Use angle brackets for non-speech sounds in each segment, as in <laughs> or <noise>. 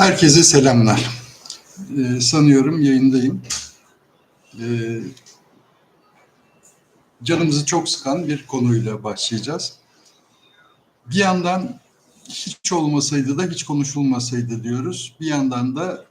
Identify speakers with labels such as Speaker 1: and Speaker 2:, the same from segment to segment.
Speaker 1: Herkese selamlar. Ee, sanıyorum yayındayım. Ee, canımızı çok sıkan bir konuyla başlayacağız. Bir yandan hiç olmasaydı da hiç konuşulmasaydı diyoruz. Bir yandan da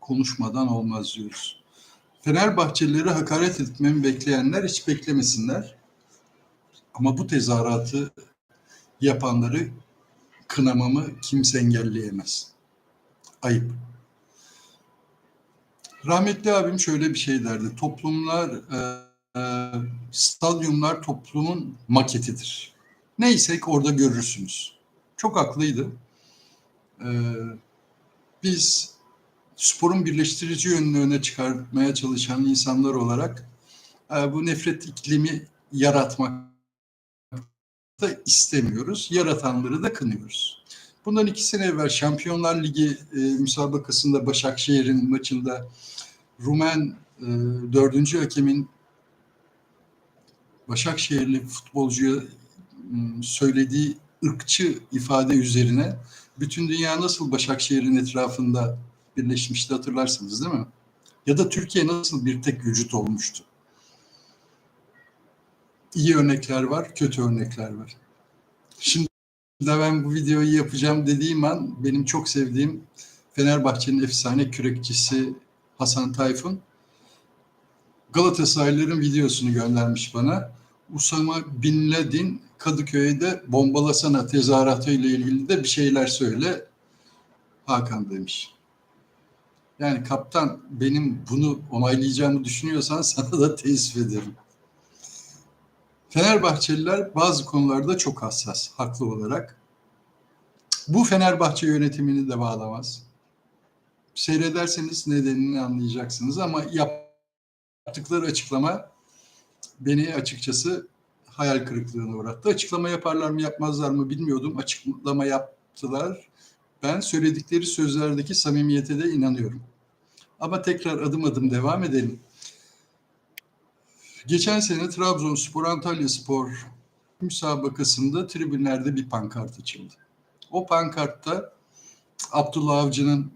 Speaker 1: konuşmadan olmaz diyoruz. Fenerbahçelileri hakaret etmemi bekleyenler hiç beklemesinler. Ama bu tezahüratı yapanları kınamamı kimse engelleyemez. Ayıp. Rahmetli abim şöyle bir şey derdi. Toplumlar, e, e, stadyumlar toplumun maketidir. Neysek orada görürsünüz. Çok haklıydı. E, biz sporun birleştirici yönünü öne çıkartmaya çalışan insanlar olarak e, bu nefret iklimi yaratmak da istemiyoruz. Yaratanları da kınıyoruz. Bundan iki sene evvel Şampiyonlar Ligi e, müsabakasında Başakşehir'in maçında Rumen e, dördüncü hakemin Başakşehirli futbolcuya m, söylediği ırkçı ifade üzerine bütün dünya nasıl Başakşehir'in etrafında birleşmişti hatırlarsınız değil mi? Ya da Türkiye nasıl bir tek vücut olmuştu? İyi örnekler var, kötü örnekler var. Şimdi da ben bu videoyu yapacağım dediğim an benim çok sevdiğim Fenerbahçe'nin efsane kürekçisi Hasan Tayfun Galatasaraylıların videosunu göndermiş bana. Usama Bin Laden Kadıköy'de bombalasana tezahüratıyla ilgili de bir şeyler söyle Hakan demiş. Yani kaptan benim bunu onaylayacağımı düşünüyorsan <laughs> sana da teessüf ederim. Fenerbahçeliler bazı konularda çok hassas, haklı olarak. Bu Fenerbahçe yönetimini de bağlamaz. Seyrederseniz nedenini anlayacaksınız ama yaptıkları açıklama beni açıkçası hayal kırıklığına uğrattı. Açıklama yaparlar mı yapmazlar mı bilmiyordum. Açıklama yaptılar. Ben söyledikleri sözlerdeki samimiyete de inanıyorum. Ama tekrar adım adım devam edelim. Geçen sene Trabzonspor Antalya Spor müsabakasında tribünlerde bir pankart açıldı. O pankartta Abdullah Avcı'nın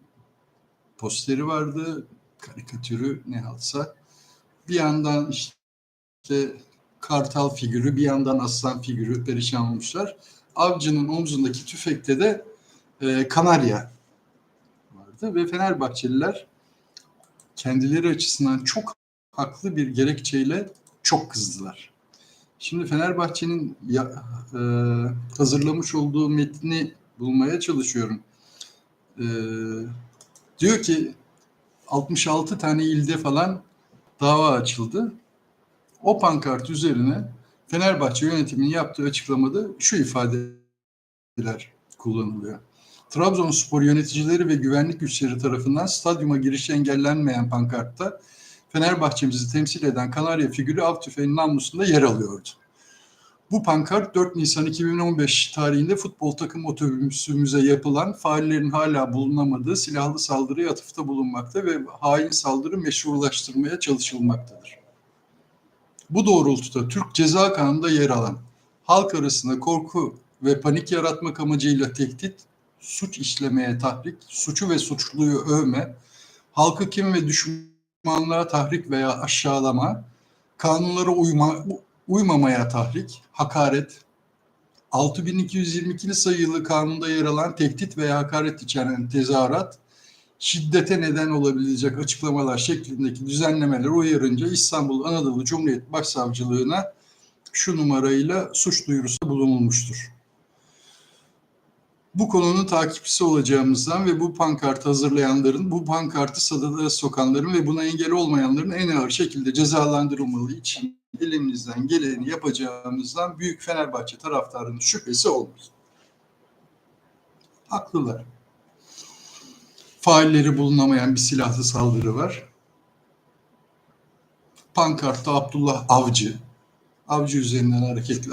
Speaker 1: posteri vardı, karikatürü ne halsa. Bir yandan işte kartal figürü, bir yandan aslan figürü perişan olmuşlar. Avcı'nın omzundaki tüfekte de e, kanarya vardı ve Fenerbahçeliler kendileri açısından çok haklı bir gerekçeyle çok kızdılar. Şimdi Fenerbahçe'nin ya, e, hazırlamış olduğu metni bulmaya çalışıyorum. E, diyor ki 66 tane ilde falan dava açıldı. O pankart üzerine Fenerbahçe yönetiminin yaptığı açıklamada şu ifadeler kullanılıyor. Trabzonspor yöneticileri ve güvenlik güçleri tarafından stadyuma girişi engellenmeyen pankartta Fenerbahçemizi temsil eden Kanarya figürü av tüfeğinin namlusunda yer alıyordu. Bu pankart 4 Nisan 2015 tarihinde futbol takım otobüsümüze yapılan faillerin hala bulunamadığı silahlı saldırıya atıfta bulunmakta ve hain saldırı meşrulaştırmaya çalışılmaktadır. Bu doğrultuda Türk Ceza Kanunu'nda yer alan halk arasında korku ve panik yaratmak amacıyla tehdit, suç işlemeye tahrik, suçu ve suçluyu övme, halkı kim ve düşmanlığa tahrik veya aşağılama, kanunlara uyma, uymamaya tahrik, hakaret, 6222 sayılı kanunda yer alan tehdit veya hakaret içeren tezahürat, şiddete neden olabilecek açıklamalar şeklindeki düzenlemeler uyarınca İstanbul Anadolu Cumhuriyet Başsavcılığına şu numarayla suç duyurusu bulunulmuştur. Bu konunun takipçisi olacağımızdan ve bu pankartı hazırlayanların, bu pankartı sadada sokanların ve buna engel olmayanların en ağır şekilde cezalandırılmalı için elimizden geleni yapacağımızdan büyük Fenerbahçe taraftarının şüphesi olmaz. Haklılar. Failleri bulunamayan bir silahlı saldırı var. Pankartta Abdullah Avcı. Avcı üzerinden hareketli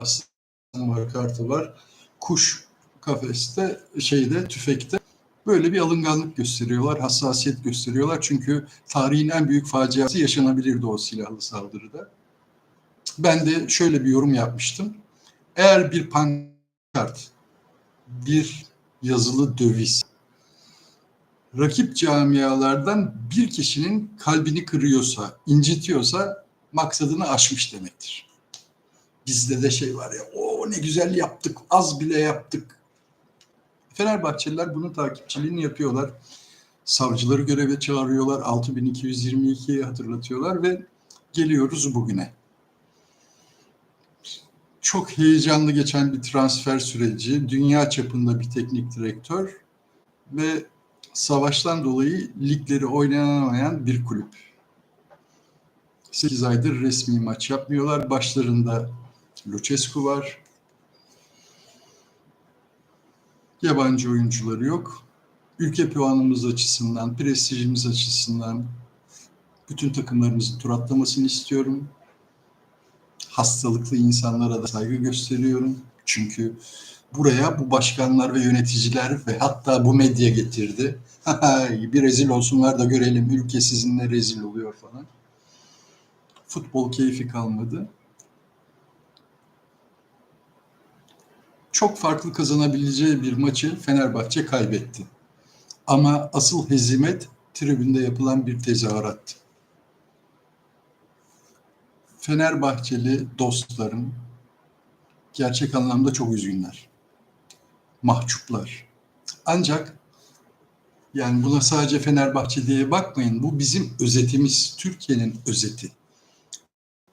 Speaker 1: aslan var, kartı var. Kuş kafeste, şeyde, tüfekte böyle bir alınganlık gösteriyorlar, hassasiyet gösteriyorlar. Çünkü tarihin en büyük faciası yaşanabilirdi o silahlı saldırıda. Ben de şöyle bir yorum yapmıştım. Eğer bir pankart, bir yazılı döviz rakip camialardan bir kişinin kalbini kırıyorsa, incitiyorsa maksadını aşmış demektir. Bizde de şey var ya, o ne güzel yaptık, az bile yaptık. Fenerbahçeliler bunun takipçiliğini yapıyorlar. Savcıları göreve çağırıyorlar, 6222'yi hatırlatıyorlar ve geliyoruz bugüne. Çok heyecanlı geçen bir transfer süreci, dünya çapında bir teknik direktör ve savaştan dolayı ligleri oynanamayan bir kulüp. 8 aydır resmi maç yapmıyorlar. Başlarında Lucescu var. Yabancı oyuncuları yok. Ülke puanımız açısından, prestijimiz açısından bütün takımlarımızın tur atlamasını istiyorum. Hastalıklı insanlara da saygı gösteriyorum. Çünkü buraya bu başkanlar ve yöneticiler ve hatta bu medya getirdi. <laughs> bir rezil olsunlar da görelim ülke sizinle rezil oluyor falan. Futbol keyfi kalmadı. Çok farklı kazanabileceği bir maçı Fenerbahçe kaybetti. Ama asıl hezimet tribünde yapılan bir tezahürattı. Fenerbahçeli dostlarım gerçek anlamda çok üzgünler. Mahcuplar. Ancak yani buna sadece Fenerbahçe diye bakmayın. Bu bizim özetimiz, Türkiye'nin özeti.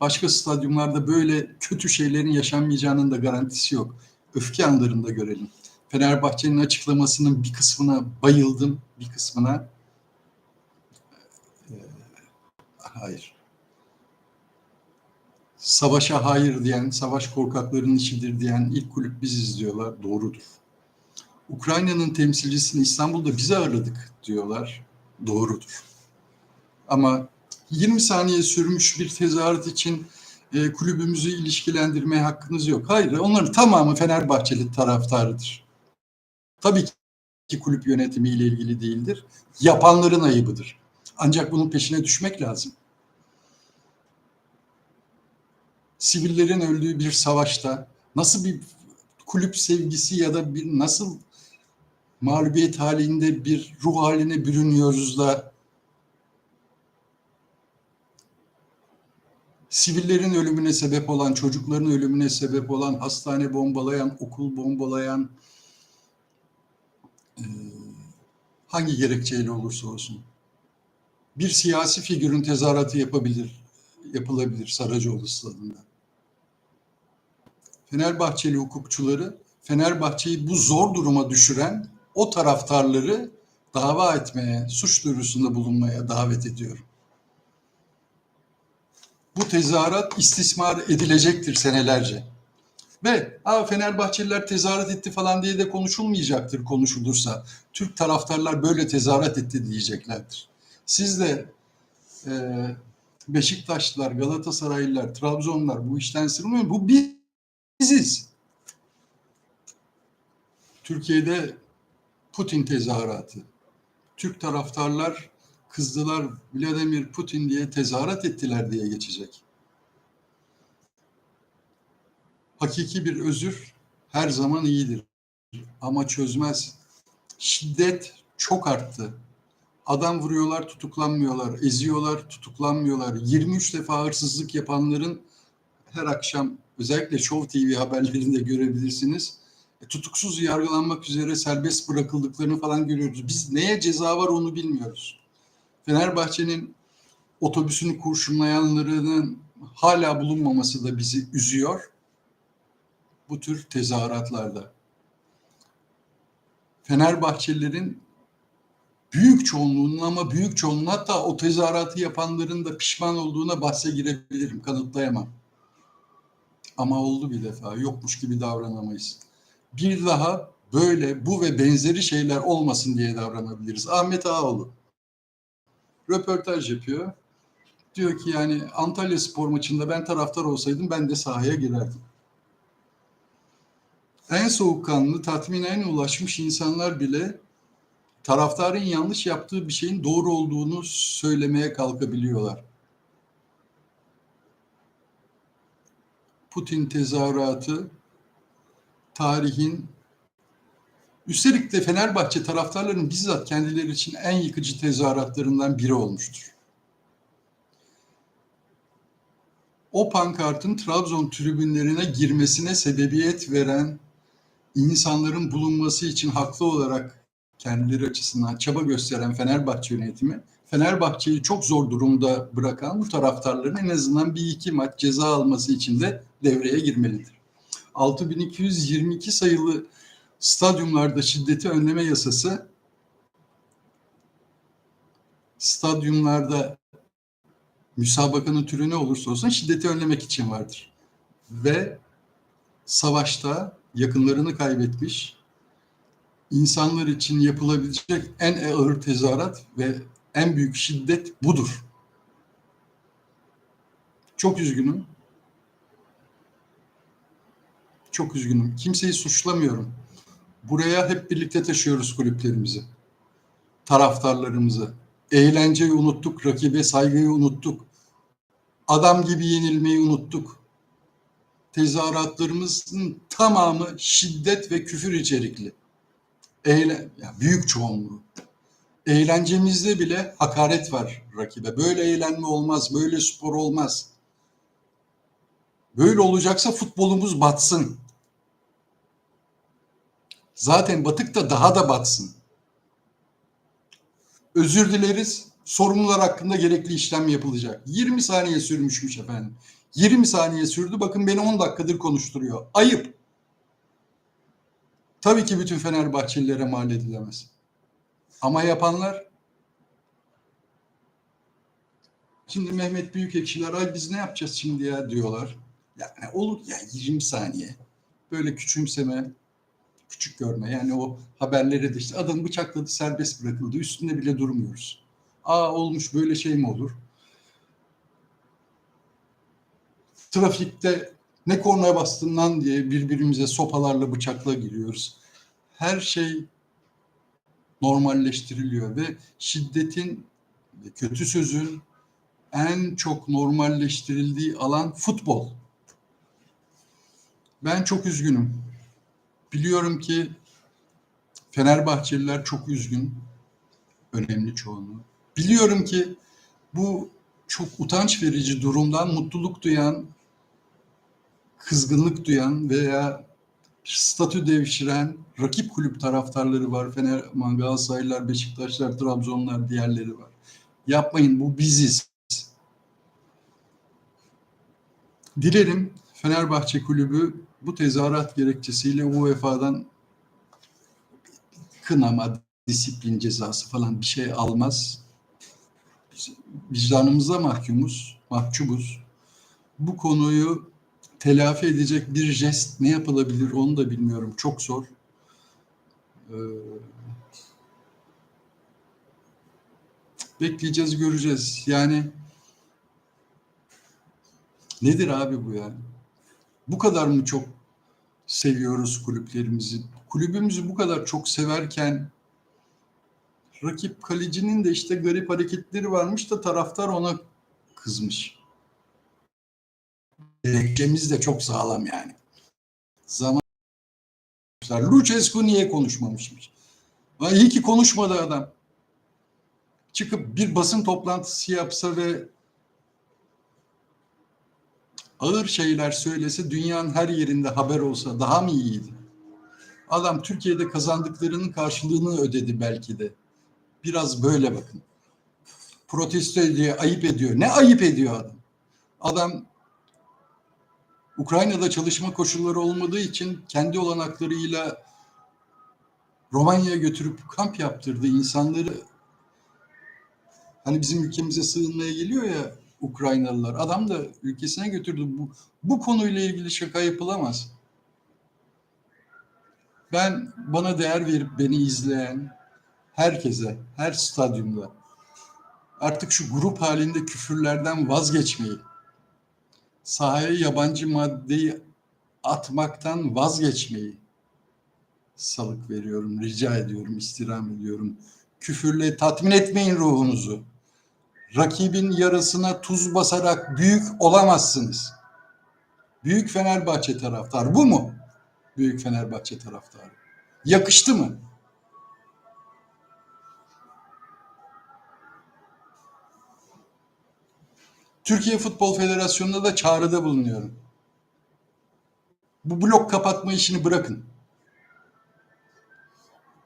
Speaker 1: Başka stadyumlarda böyle kötü şeylerin yaşanmayacağının da garantisi yok. Öfke anlarında görelim. Fenerbahçe'nin açıklamasının bir kısmına bayıldım, bir kısmına e, hayır. Savaşa hayır diyen, savaş korkakların işidir diyen ilk kulüp biziz diyorlar. Doğrudur. Ukrayna'nın temsilcisini İstanbul'da bize ağırladık diyorlar. Doğrudur. Ama 20 saniye sürmüş bir tezahürat için e, kulübümüzü ilişkilendirmeye hakkınız yok. Hayır, onların tamamı Fenerbahçeli taraftarıdır. Tabii ki kulüp yönetimiyle ilgili değildir. Yapanların ayıbıdır. Ancak bunun peşine düşmek lazım. Sivillerin öldüğü bir savaşta nasıl bir kulüp sevgisi ya da bir nasıl mağlubiyet halinde bir ruh haline bürünüyoruz da sivillerin ölümüne sebep olan, çocukların ölümüne sebep olan, hastane bombalayan, okul bombalayan e, hangi gerekçeyle olursa olsun bir siyasi figürün tezahüratı yapabilir, yapılabilir Saracoğlu stadında. Fenerbahçeli hukukçuları Fenerbahçe'yi bu zor duruma düşüren o taraftarları dava etmeye, suç duyurusunda bulunmaya davet ediyorum. Bu tezahürat istismar edilecektir senelerce. Ve ha, Fenerbahçeliler tezahürat etti falan diye de konuşulmayacaktır konuşulursa. Türk taraftarlar böyle tezahürat etti diyeceklerdir. Siz de e, Beşiktaşlılar, Galatasaraylılar, Trabzonlar bu işten sırmıyor. Bu biziz. Türkiye'de Putin tezahüratı. Türk taraftarlar kızdılar Vladimir Putin diye tezahürat ettiler diye geçecek. Hakiki bir özür her zaman iyidir ama çözmez. Şiddet çok arttı. Adam vuruyorlar, tutuklanmıyorlar, eziyorlar, tutuklanmıyorlar. 23 defa hırsızlık yapanların her akşam özellikle Show TV haberlerinde görebilirsiniz e, tutuksuz yargılanmak üzere serbest bırakıldıklarını falan görüyoruz. Biz neye ceza var onu bilmiyoruz. Fenerbahçe'nin otobüsünü kurşunlayanlarının hala bulunmaması da bizi üzüyor. Bu tür tezahüratlarda. Fenerbahçelilerin büyük çoğunluğunun ama büyük çoğunluğun hatta o tezahüratı yapanların da pişman olduğuna bahse girebilirim, kanıtlayamam. Ama oldu bir defa, yokmuş gibi davranamayız bir daha böyle bu ve benzeri şeyler olmasın diye davranabiliriz. Ahmet Ağoğlu röportaj yapıyor. Diyor ki yani Antalya spor maçında ben taraftar olsaydım ben de sahaya girerdim. En soğukkanlı, tatmine ulaşmış insanlar bile taraftarın yanlış yaptığı bir şeyin doğru olduğunu söylemeye kalkabiliyorlar. Putin tezahüratı tarihin Üstelik de Fenerbahçe taraftarlarının bizzat kendileri için en yıkıcı tezahüratlarından biri olmuştur. O pankartın Trabzon tribünlerine girmesine sebebiyet veren insanların bulunması için haklı olarak kendileri açısından çaba gösteren Fenerbahçe yönetimi, Fenerbahçe'yi çok zor durumda bırakan bu taraftarların en azından bir iki maç ceza alması için de devreye girmelidir. 6222 sayılı stadyumlarda şiddeti önleme yasası stadyumlarda müsabakanın türü ne olursa olsun şiddeti önlemek için vardır. Ve savaşta yakınlarını kaybetmiş insanlar için yapılabilecek en ağır tezahürat ve en büyük şiddet budur. Çok üzgünüm. Çok üzgünüm. Kimseyi suçlamıyorum. Buraya hep birlikte taşıyoruz kulüplerimizi. Taraftarlarımızı. Eğlenceyi unuttuk, rakibe saygıyı unuttuk. Adam gibi yenilmeyi unuttuk. Tezahüratlarımızın tamamı şiddet ve küfür içerikli. Eğlen, yani büyük çoğunluğu. Eğlencemizde bile hakaret var rakibe. Böyle eğlenme olmaz, böyle spor olmaz. Böyle olacaksa futbolumuz batsın. Zaten batık da daha da batsın. Özür dileriz. Sorumlular hakkında gerekli işlem yapılacak. 20 saniye sürmüşmüş efendim. 20 saniye sürdü. Bakın beni 10 dakikadır konuşturuyor. Ayıp. Tabii ki bütün Fenerbahçelilere mal edilemez. Ama yapanlar Şimdi Mehmet Büyükekşiler ay biz ne yapacağız şimdi ya diyorlar. Yani olur ya 20 saniye. Böyle küçümseme, küçük görme. Yani o haberlere de işte adam bıçakladı serbest bırakıldı. Üstünde bile durmuyoruz. Aa olmuş böyle şey mi olur? Trafikte ne kornaya bastın diye birbirimize sopalarla bıçakla giriyoruz. Her şey normalleştiriliyor ve şiddetin ve kötü sözün en çok normalleştirildiği alan futbol. Ben çok üzgünüm. Biliyorum ki Fenerbahçeliler çok üzgün. Önemli çoğunluğu. Biliyorum ki bu çok utanç verici durumdan mutluluk duyan, kızgınlık duyan veya statü devşiren rakip kulüp taraftarları var. Fener, Galatasaraylılar, Beşiktaşlar, Trabzonlar, diğerleri var. Yapmayın bu biziz. Dilerim Fenerbahçe Kulübü bu tezahürat gerekçesiyle UEFA'dan kınama, disiplin cezası falan bir şey almaz. Biz vicdanımıza mahkumuz, mahcubuz. Bu konuyu telafi edecek bir jest ne yapılabilir onu da bilmiyorum. Çok zor. Ee, bekleyeceğiz, göreceğiz. Yani nedir abi bu yani? Bu kadar mı çok seviyoruz kulüplerimizi? Kulübümüzü bu kadar çok severken rakip kalecinin de işte garip hareketleri varmış da taraftar ona kızmış. Gerekçemiz de çok sağlam yani. Zaman Lucescu niye konuşmamışmış? Ha, iyi ki konuşmadı adam. Çıkıp bir basın toplantısı yapsa ve ağır şeyler söylese dünyanın her yerinde haber olsa daha mı iyiydi? Adam Türkiye'de kazandıklarının karşılığını ödedi belki de. Biraz böyle bakın. Protesto ediyor, ayıp ediyor. Ne ayıp ediyor adam? Adam Ukrayna'da çalışma koşulları olmadığı için kendi olanaklarıyla Romanya'ya götürüp kamp yaptırdı insanları. Hani bizim ülkemize sığınmaya geliyor ya Ukraynalılar. Adam da ülkesine götürdü. Bu, bu konuyla ilgili şaka yapılamaz. Ben bana değer verip beni izleyen herkese, her stadyumda artık şu grup halinde küfürlerden vazgeçmeyi, sahaya yabancı maddeyi atmaktan vazgeçmeyi salık veriyorum, rica ediyorum, istirham ediyorum. Küfürle tatmin etmeyin ruhunuzu. Rakibin yarısına tuz basarak büyük olamazsınız. Büyük Fenerbahçe taraftar bu mu? Büyük Fenerbahçe taraftarı. Yakıştı mı? Türkiye Futbol Federasyonu'na da çağrıda bulunuyorum. Bu blok kapatma işini bırakın.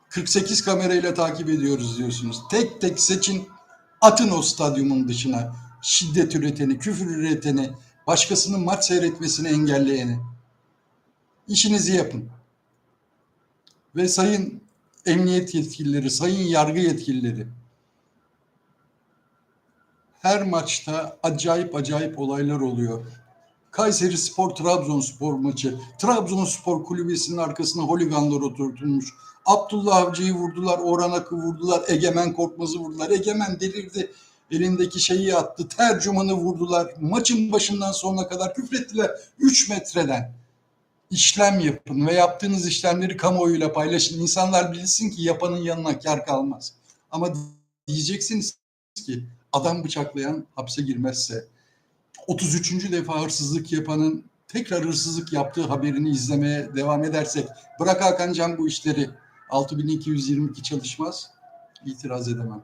Speaker 1: 48 kamerayla takip ediyoruz diyorsunuz. Tek tek seçin, atın o stadyumun dışına. Şiddet üreteni, küfür üreteni, başkasının maç seyretmesini engelleyeni. İşinizi yapın. Ve sayın emniyet yetkilileri, sayın yargı yetkilileri, her maçta acayip acayip olaylar oluyor. Kayseri Spor Trabzonspor maçı. Trabzonspor kulübesinin arkasına holiganlar oturtulmuş. Abdullah Avcı'yı vurdular, Orhan Ak'ı vurdular, Egemen Korkmaz'ı vurdular. Egemen delirdi. Elindeki şeyi attı. Tercümanı vurdular. Maçın başından sonuna kadar küfrettiler. 3 metreden. işlem yapın ve yaptığınız işlemleri kamuoyuyla paylaşın. İnsanlar bilsin ki yapanın yanına kar kalmaz. Ama diyeceksiniz ki adam bıçaklayan hapse girmezse 33. defa hırsızlık yapanın tekrar hırsızlık yaptığı haberini izlemeye devam edersek bırak Hakan Can bu işleri 6222 çalışmaz itiraz edemem.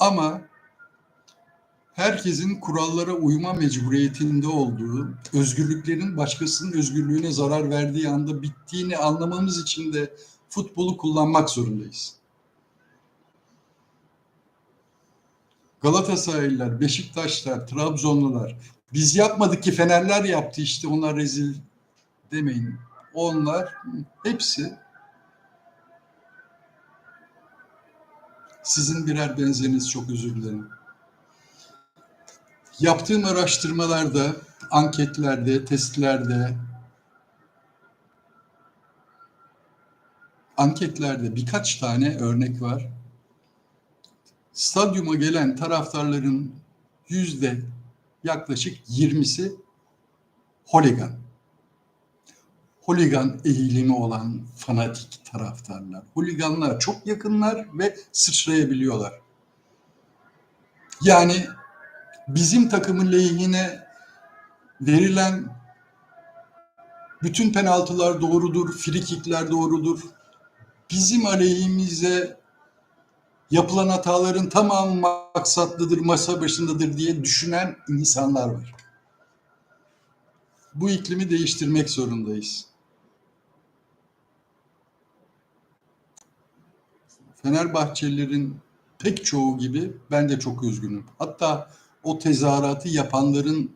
Speaker 1: Ama herkesin kurallara uyma mecburiyetinde olduğu, özgürlüklerin başkasının özgürlüğüne zarar verdiği anda bittiğini anlamamız için de futbolu kullanmak zorundayız. Galatasaraylılar, Beşiktaşlar, Trabzonlular biz yapmadık ki Fenerler yaptı işte onlar rezil demeyin. Onlar hepsi sizin birer benzeriniz çok özür dilerim. Yaptığım araştırmalarda, anketlerde, testlerde, anketlerde birkaç tane örnek var. Stadyuma gelen taraftarların yüzde yaklaşık 20'si holigan. Holigan eğilimi olan fanatik taraftarlar. Holiganlar çok yakınlar ve sıçrayabiliyorlar. Yani bizim takımın lehine verilen bütün penaltılar doğrudur, frikikler doğrudur. Bizim aleyhimize yapılan hataların tamamı maksatlıdır, masa başındadır diye düşünen insanlar var. Bu iklimi değiştirmek zorundayız. Fenerbahçelilerin pek çoğu gibi ben de çok üzgünüm. Hatta o tezahüratı yapanların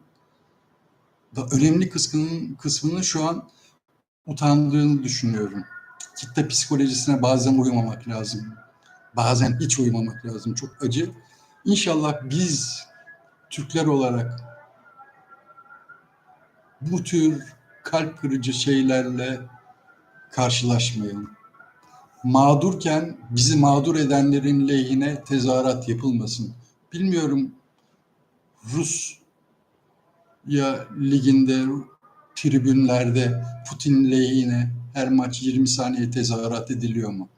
Speaker 1: da önemli kısmının, kısmının şu an utandığını düşünüyorum. Kitle psikolojisine bazen uymamak lazım. Bazen hiç uymamak lazım. Çok acı. İnşallah biz Türkler olarak bu tür kalp kırıcı şeylerle karşılaşmayalım. Mağdurken bizi mağdur edenlerin lehine tezahürat yapılmasın. Bilmiyorum Rus ya liginde tribünlerde Putin lehine her maç 20 saniye tezahürat ediliyor mu?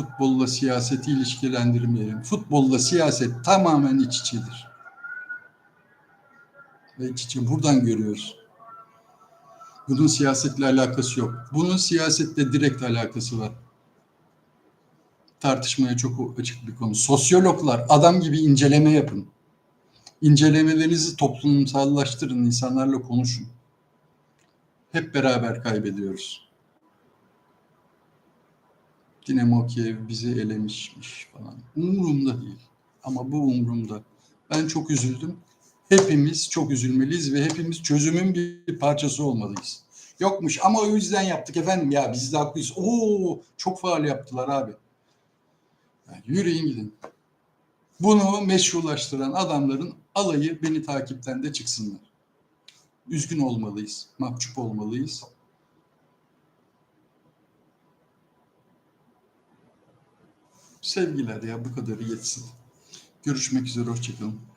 Speaker 1: Futbolla siyaseti ilişkilendirmeyelim. Futbolla siyaset tamamen iç içedir. Ve iç içe buradan görüyoruz. Bunun siyasetle alakası yok. Bunun siyasetle direkt alakası var. Tartışmaya çok açık bir konu. Sosyologlar adam gibi inceleme yapın. İncelemelerinizi toplumsallaştırın, insanlarla konuşun. Hep beraber kaybediyoruz. Dinamo Kiev bizi elemişmiş falan. Umurumda değil. Ama bu umurumda. Ben çok üzüldüm. Hepimiz çok üzülmeliyiz ve hepimiz çözümün bir parçası olmalıyız. Yokmuş ama o yüzden yaptık efendim ya biz de haklıyız. Oo çok faal yaptılar abi. Yani yürüyün gidin. Bunu meşrulaştıran adamların alayı beni takipten de çıksınlar. Üzgün olmalıyız, mahcup olmalıyız. Sevgiler ya bu kadarı yetsin. Görüşmek üzere, hoşçakalın.